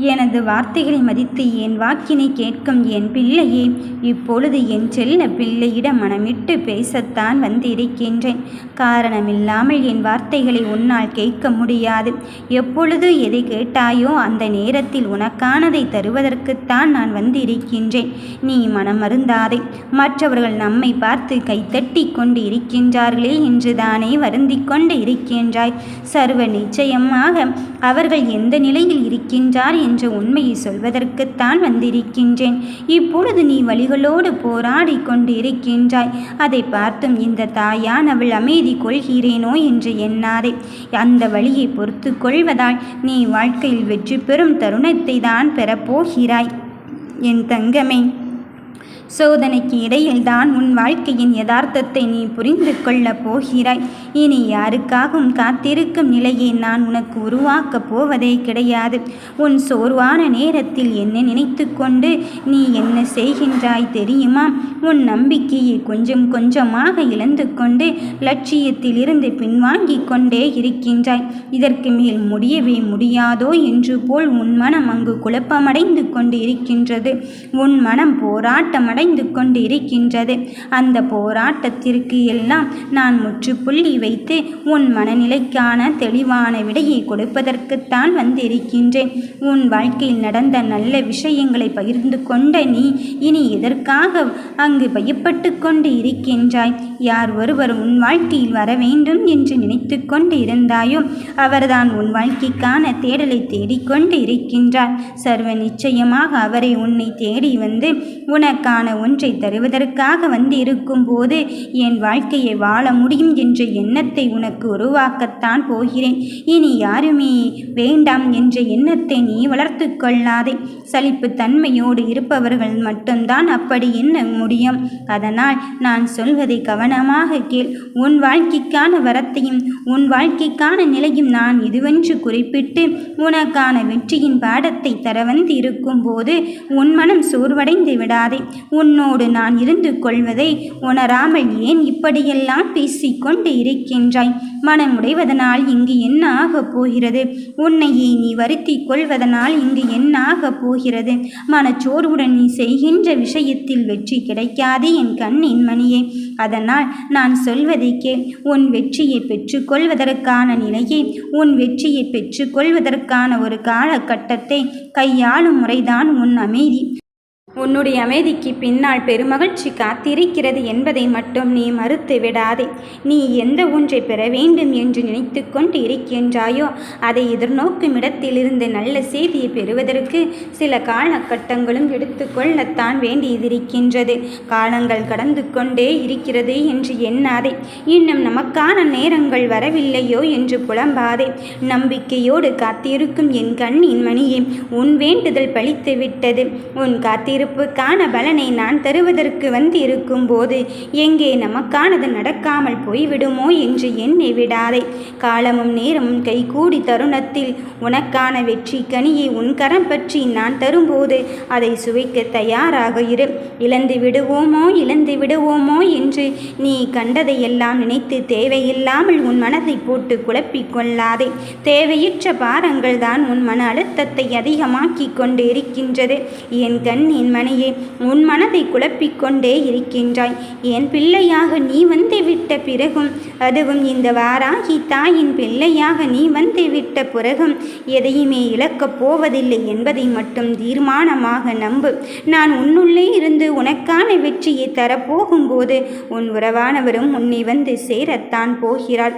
எனது வார்த்தைகளை மதித்து என் வாக்கினை கேட்கும் என் பிள்ளையே இப்பொழுது என் செல்ல பிள்ளையிடம் மனமிட்டு பேசத்தான் வந்திருக்கின்றேன். காரணமில்லாமல் என் வார்த்தைகளை உன்னால் கேட்க முடியாது. எப்பொழுது எதை கேட்டாயோ அந்த நேரத்தில் உனக்கானதை தருவதற்குத்தான் நான் வந்திருக்கின்றேன். நீ மனமருந்தாதே மற்றவர்கள் நம்மை பார்த்து கைத்தட்டி கொண்டு இருக்கின்றார்களே என்று தானே கொண்டு இருக்கின்றாய். சர்வ நிச்சயமாக அவர்கள் எந்த நிலையில் இருக்கின்றார் என்ற உண்மையை சொல்வதற்குத்தான் வந்திருக்கின்றேன். இப்பொழுது நீ வழிகளோடு போராடி கொண்டு இருக்கின்றாய் அதை பார்த்தும் இந்த தாயான் அவள் அமைதி கொள்கிறேனோ என்று எண்ணாதே. அந்த வழியை பொறுத்து கொள்வதால் நீ வாழ்க்கையில் வெற்றி பெறும் தருணத்தை தான் பெறப்போகிறாய். என் தங்கமே. சோதனைக்கு இடையில்தான் உன் வாழ்க்கையின் யதார்த்தத்தை நீ புரிந்து கொள்ளப் போகிறாய். இனி யாருக்காகவும் காத்திருக்கும் நிலையை நான் உனக்கு உருவாக்கப் போவதே கிடையாது. உன் சோர்வான நேரத்தில் என்ன நினைத்து கொண்டு நீ என்ன செய்கின்றாய் தெரியுமா? உன் நம்பிக்கையை கொஞ்சம் கொஞ்சமாக இழந்து கொண்டு லட்சியத்தில் இருந்து பின்வாங்கிக் கொண்டே இருக்கின்றாய். இதற்கு மேல் முடியவே முடியாதோ என்று போல் உன் மனம் அங்கு குழப்பமடைந்து கொண்டு இருக்கின்றது. உன் மனம் போராட்டம் அடைந்து கொண்டிருக்கின்றது. அந்த போராட்டத்திற்கு எல்லாம் நான் முற்றுப்புள்ளி வைத்து உன் மனநிலைக்கான தெளிவான விடையை கொடுப்பதற்குத்தான் வந்திருக்கின்றேன். உன் வாழ்க்கையில் நடந்த நல்ல விஷயங்களை பகிர்ந்து கொண்ட நீ இனி எதற்காக அங்கு பயப்பட்டு கொண்டு இருக்கின்றாய்? யார் ஒருவர் உன் வாழ்க்கையில் வர வேண்டும் என்று நினைத்து கொண்டு இருந்தாயோ அவர்தான் உன் வாழ்க்கைக்கான தேடலை தேடிக்கொண்டு இருக்கின்றார் சர்வ நிச்சயமாக அவரை உன்னை தேடி வந்து உனக்கான ஒன்றை தருவதற்காக வந்து இருக்கும்போது என் வாழ்க்கையை வாழ முடியும் என்ற எண்ணத்தை உனக்கு உருவாக்கத்தான் போகிறேன். இனி யாருமே வேண்டாம் என்ற எண்ணத்தை நீ வளர்த்து கொள்ளாதே. சலிப்பு தன்மையோடு இருப்பவர்கள் மட்டும்தான் அப்படி எண்ண முடியும். அதனால் நான் சொல்வதை கவனமாக கேள். உன் வாழ்க்கைக்கான வரத்தையும் உன் வாழ்க்கைக்கான நிலையும் நான் இதுவென்று குறிப்பிட்டு உனக்கான வெற்றியின் பாடத்தை தர வந்து இருக்கும்போது உன் மனம் சோர்வடைந்து விடாதே. உன்னோடு நான் இருந்து கொள்வதை உணராமல் ஏன் இப்படியெல்லாம் பேசிக்கொண்டு இருக்கின்றாய்? மனமுடைவதனால் இங்கு என்ன ஆகப் போகிறது? உன்னையே நீ வருத்தி கொள்வதனால் இங்கு என்ன ஆகப் போகிறது? மனச்சோர்வுடன் நீ செய்கின்ற விஷயத்தில் வெற்றி கிடைக்காது என் கண்ணின் மணியே. அதனால் நான் சொல்வதை கேள். உன் வெற்றியை பெற்றுக்கொள்வதற்கான நிலையை உன் வெற்றியை பெற்றுக்கொள்வதற்கான ஒரு காலகட்டத்தை கையாளும் முறைதான் உன் அமைதி. உன்னுடைய அமைதிக்கு பின்னால் பெருமகிழ்ச்சி காத்திருக்கிறது என்பதை மட்டும் நீ மறுத்து விடாதே. நீ எந்த ஒன்றை பெற வேண்டும் என்று நினைத்து கொண்டு இருக்கின்றாயோ அதை எதிர்நோக்கும் இடத்திலிருந்து நல்ல செய்தியை பெறுவதற்கு சில காலகட்டங்களும் எடுத்துக்கொள்ளத்தான் வேண்டியதிருக்கின்றது காலங்கள் கடந்து கொண்டே இருக்கிறது என்று எண்ணாதே. இன்னும் நமக்கான நேரங்கள் வரவில்லையோ என்று புலம்பாதே. நம்பிக்கையோடு காத்திருக்கும் என் கண்ணின் மணியே உன் வேண்டுதல் பழித்து விட்டது உன் காத்திரு பொறுப்புக்கான பலனை நான் தருவதற்கு வந்து இருக்கும்போது எங்கே நமக்கானது நடக்காமல் போய்விடுமோ என்று எண்ணி விடாதே. காலமும் நேரமும் கைகூடி தருணத்தில் உனக்கான வெற்றி கனியை உன் கரம் பற்றி நான் தரும்போது அதை சுவைக்க தயாராக இரு. இழந்து விடுவோமோ இழந்து விடுவோமோ என்று நீ கண்டதையெல்லாம் நினைத்து தேவையில்லாமல் உன் மனதை போட்டு குழப்பிக் கொள்ளாதே. தேவையற்ற பாரங்கள் தான் உன் மன அழுத்தத்தை அதிகமாக்கி கொண்டு இருக்கின்றது என் கண்ணின் பெண்மணியே உன் மனதை குழப்பிக்கொண்டே இருக்கின்றாய். என் பிள்ளையாக நீ வந்து விட்ட பிறகும் அதுவும் இந்த வாராகி தாயின் பிள்ளையாக நீ வந்து விட்ட பிறகும் எதையுமே இழக்கப் போவதில்லை என்பதை மட்டும் தீர்மானமாக நம்பு. நான் உன்னுள்ளே இருந்து உனக்கான வெற்றியை தரப்போகும்போது உன் உறவானவரும் உன்னை வந்து சேரத்தான் போகிறாள்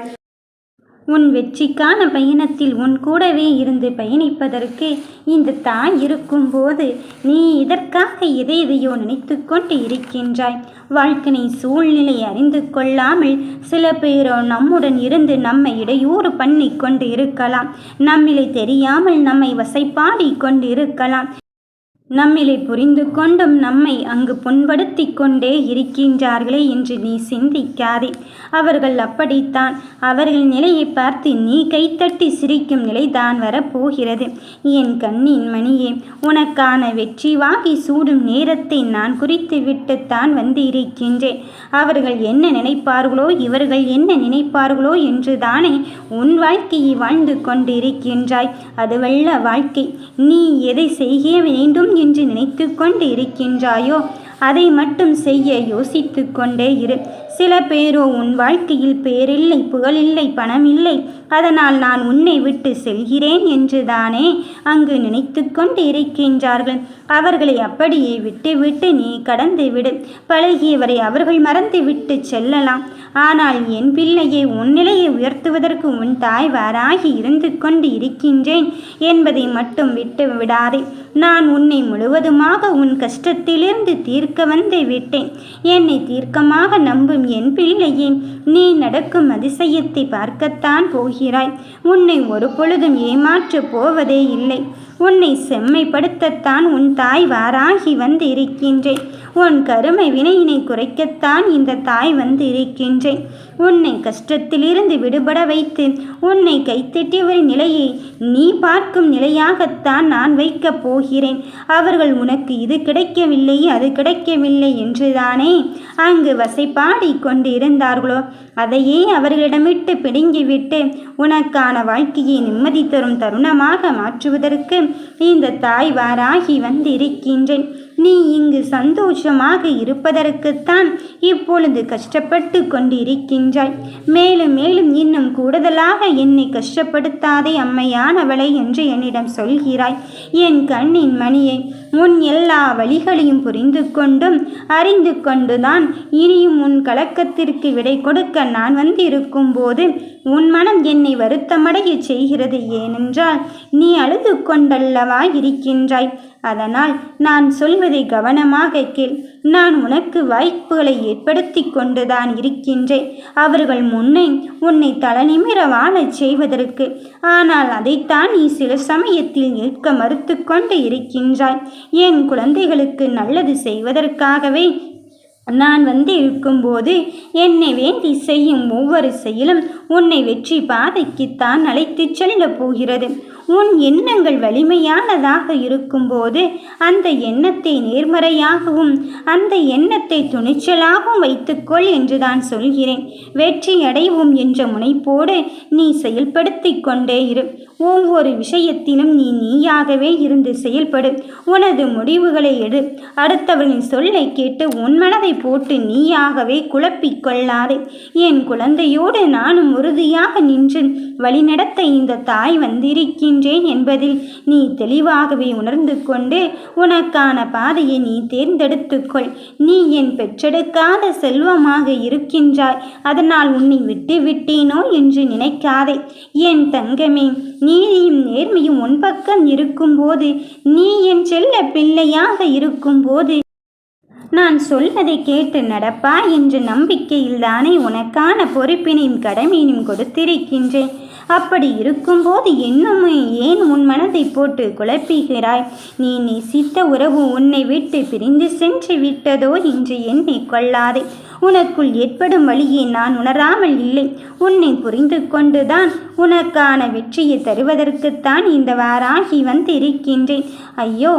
உன் வெற்றிக்கான பயணத்தில் உன் கூடவே இருந்து பயணிப்பதற்கு இந்த தாய் இருக்கும்போது நீ இதற்காக எதை எதையோ நினைத்து கொண்டு இருக்கின்றாய். வாழ்க்கையின் சூழ்நிலை அறிந்து கொள்ளாமல் சில பேரோ நம்முடன் இருந்து நம்மை இடையூறு பண்ணி கொண்டு இருக்கலாம். நம்மிலை தெரியாமல் நம்மை வசைப்பாடி கொண்டு இருக்கலாம். நம்மிலே புரிந்து கொண்டும் நம்மை அங்கு புண்படுத்தி கொண்டே இருக்கின்றார்களே என்று நீ சிந்திக்காதே. அவர்கள் அப்படித்தான். அவர்கள் நிலையை பார்த்து நீ கைத்தட்டி சிரிக்கும் நிலை தான் வரப்போகிறது. என் கண்ணின் மணியே உனக்கான வெற்றி வாங்கி சூடும் நேரத்தை நான் குறித்து விட்டுத்தான் வந்து இருக்கின்றேன். அவர்கள் என்ன நினைப்பார்களோ இவர்கள் என்ன நினைப்பார்களோ என்று தானே உன் வாழ்க்கையை வாழ்ந்து கொண்டிருக்கின்றாய். அதுவல்ல வாழ்க்கை. நீ எதை செய்ய வேண்டும் என்று நினைத்து கொண்டு இருக்கின்றாயோ? அதை மட்டும் செய்ய யோசித்து கொண்டே இரு. சில பேரோ உன் வாழ்க்கையில் பேரில்லை புகழில்லை பணமில்லை. அதனால் நான் உன்னை விட்டு செல்கிறேன் என்று தானே அங்கு நினைத்து கொண்டு இருக்கின்றார்கள். அவர்களை அப்படியே விட்டு விட்டு நீ கடந்து விடு. பழகியவரை அவர்கள் மறந்து விட்டு செல்லலாம். ஆனால் என் பிள்ளையை உன் நிலையை உயர்த்துவதற்கு உன் தாய் வாராகி இருந்து கொண்டு இருக்கின்றேன் என்பதை மட்டும் விட்டு விடாதே. நான் உன்னை முழுவதுமாக உன் கஷ்டத்திலிருந்து தீர்க்க வந்து விட்டேன். என்னை தீர்க்கமாக நம்பும் என் பிள்ளையே நீ நடக்கும் அதிசயத்தை பார்க்கத்தான் போகிறாய். உன்னை ஒரு பொழுதும் ஏமாற்றப் போவதே இல்லை. உன்னை செம்மைப்படுத்தத்தான் உன் தாய் வாராகி வந்து இருக்கின்றேன் உன் கருமை வினையினை குறைக்கத்தான் இந்த தாய் வந்து இருக்கின்றேன் உன்னை கஷ்டத்திலிருந்து விடுபட வைத்து உன்னை கைத்தட்டியவரின் நிலையை நீ பார்க்கும் நிலையாகத்தான் நான் வைக்கப் போகிறேன். அவர்கள் உனக்கு இது கிடைக்கவில்லை அது கிடைக்கவில்லை என்றுதானே? அங்கு வசைப்பாடி கொண்டு இருந்தார்களோ அதையே அவர்களிடமிட்டு பிடுங்கிவிட்டு உனக்கான வாழ்க்கையை நிம்மதி தரும் தருணமாக மாற்றுவதற்கு இந்த தாய் வாராகி வந்திருக்கின்றேன். நீ இங்கு சந்தோஷமாக இருப்பதற்குத்தான் இப்பொழுது கஷ்டப்பட்டு கொண்டிருக்கின்றாய். மேலும் மேலும் இன்னும் கூடுதலாக என்னை கஷ்டப்படுத்தாதே அம்மையானவளை என்று என்னிடம் சொல்கிறாய். என் கண்ணின் மணியை உன் எல்லா வழிகளையும் புரிந்து கொண்டும் அறிந்து கொண்டுதான் இனியும் உன் கலக்கத்திற்கு விடை கொடுக்க நான் வந்திருக்கும் போது உன் மனம் என்னை வருத்தமடைய செய்கிறது. ஏனென்றால் நீ அழுது கொண்டல்லவா இருக்கின்றாய். அதனால் நான் சொல்வது கவனமாக கேள். நான் உனக்கு வாய்ப்புகளை ஏற்படுத்தி கொண்டுதான் இருக்கின்றேன். அவர்கள் முன்னே உன்னை தலநிமிர வாழச் செய்வதற்கு ஆனால் அதைத்தான் நீ சில சமயத்தில் ஏற்க மறுத்து கொண்டு இருக்கின்றாய். என் குழந்தைகளுக்கு நல்லது செய்வதற்காகவே நான் வந்து இருக்கும்போது என்னை வேண்டி செய்யும் ஒவ்வொரு செயலும் உன்னை வெற்றி பாதைக்குத்தான் அழைத்துச் செல்லப் போகிறது. உன் எண்ணங்கள் வலிமையானதாக இருக்கும்போது அந்த எண்ணத்தை நேர்மறையாகவும் அந்த எண்ணத்தை துணிச்சலாகவும் வைத்துக்கொள் என்று தான் சொல்கிறேன். வெற்றி அடைவோம் என்ற முனைப்போடு நீ செயல்படுத்தி கொண்டே இரு. ஒவ்வொரு விஷயத்திலும் நீ நீயாகவே இருந்து செயல்படு. உனது முடிவுகளை எடு. அடுத்தவர்களின் சொல்லை கேட்டு உன் மனதை போட்டு நீயாகவே குழப்பிக்கொள்ளாதே என் குழந்தையோடு நானும் உறுதியாக நின்று வழிநடத்த இந்த தாய் வந்திருக்கின்றேன் என்பதில் நீ தெளிவாகவே உணர்ந்து கொண்டு உனக்கான பாதையை நீ தேர்ந்தெடுத்துக்கொள். நீ என் பெற்றெடுக்காத செல்வமாக இருக்கின்றாய். அதனால் உன்னை விட்டு விட்டேனோ என்று நினைக்காதே. என் தங்கமே நீதியும் நேர்மையும் உன் பக்கம் இருக்கும்போது நீ என் செல்ல பிள்ளையாக இருக்கும்போது நான் சொல்வதை கேட்டு நடப்பா என்ற நம்பிக்கையில்தானே உனக்கான பொறுப்பினையும் கடமையினையும் கொடுத்திருக்கின்றேன். அப்படி இருக்கும்போது இன்னுமே ஏன் உன் மனதை போட்டு குழப்புகிறாய்? நீ நேசித்த உறவு உன்னை விட்டு பிரிந்து சென்று விட்டதோ என்று எண்ணி கொள்ளாதே. உனக்குள் ஏற்படும் வழியை நான் உணராமல் இல்லை. உன்னை புரிந்து கொண்டுதான் உனக்கான வெற்றியை தருவதற்குத்தான் இந்த வாராகி வந்திருக்கின்றேன். ஐயோ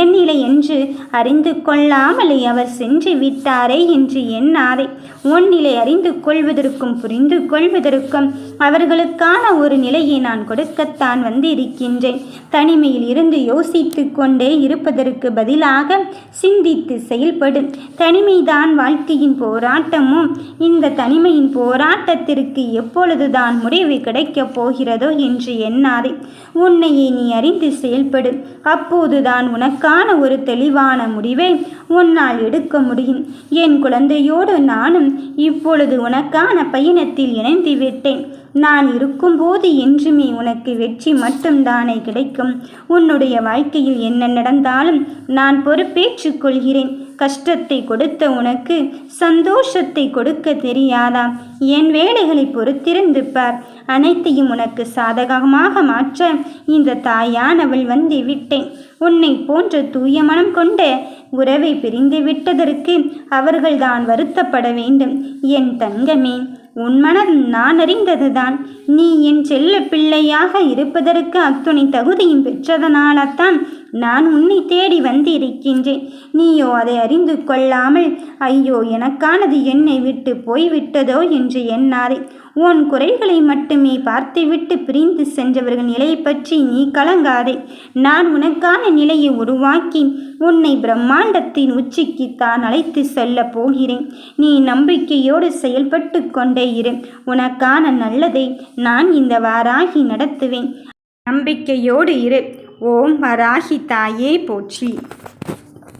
என் நிலை என்று அறிந்து கொள்ளாமலே அவர் சென்று விட்டாரே என்று எண்ணாதே. உன் நிலை அறிந்து கொள்வதற்கும் புரிந்து கொள்வதற்கும் அவர்களுக்கான ஒரு நிலையை நான் கொடுக்கத்தான் வந்திருக்கின்றேன். தனிமையில் இருந்து யோசித்து கொண்டே இருப்பதற்கு பதிலாக சிந்தித்து செயல்படும் தனிமைதான் வாழ்க்கையின் போராட்டமும் இந்த தனிமையின் போராட்டத்திற்கு எப்பொழுதுதான் முடிவு கிடைக்கப் போகிறதோ என்று எண்ணாதே. உன்னையே நீ அறிந்து செயல்படு. அப்போதுதான் உனக்கான ஒரு தெளிவான முடிவை உன்னால் எடுக்க முடியும். என் குழந்தையோடு நானும் இப்பொழுது உனக்கான பயணத்தில் இணைந்து விட்டேன். நான் இருக்கும்போது என்றுமே உனக்கு வெற்றி மட்டும்தானே கிடைக்கும். உன்னுடைய வாழ்க்கையில் என்ன நடந்தாலும் நான் பொறுப்பேற்றுக் கொள்கிறேன். கஷ்டத்தை கொடுத்த உனக்கு சந்தோஷத்தை கொடுக்க தெரியாதா என் வேலைகளை பொறுத்திருந்து பார் அனைத்தையும் உனக்கு சாதகமாக மாற்ற இந்த தாயானவள் வந்து விட்டேன். உன்னை போன்ற தூய மனம் கொண்ட உறவை பிரிந்து விட்டதற்கு அவர்கள்தான் வருத்தப்பட வேண்டும். என் தங்கமே உன் மனம் நான் அறிந்ததுதான். நீ என் செல்ல பிள்ளையாக இருப்பதற்கு அத்துணை தகுதியும் பெற்றதனால்தான் நான் உன்னை தேடி வந்திருக்கின்றேன். நீயோ அதை அறிந்து கொள்ளாமல் ஐயோ எனக்கானது என்னை விட்டு போய்விட்டதோ என்று எண்ணாதே. உன் குறைகளை மட்டுமே பார்த்துவிட்டு பிரிந்து சென்றவர்கள் நிலையை பற்றி நீ கலங்காதே. நான் உனக்கான நிலையை உருவாக்கி உன்னை பிரம்மாண்டத்தின் உச்சிக்கு தான் அழைத்து செல்லப் போகிறேன். நீ நம்பிக்கையோடு செயல்பட்டு கொண்டே இரு. உனக்கான நல்லதை நான் இந்த வாராகி நடத்துவேன். நம்பிக்கையோடு இரு. ஓம் வராகி தாயே போற்றி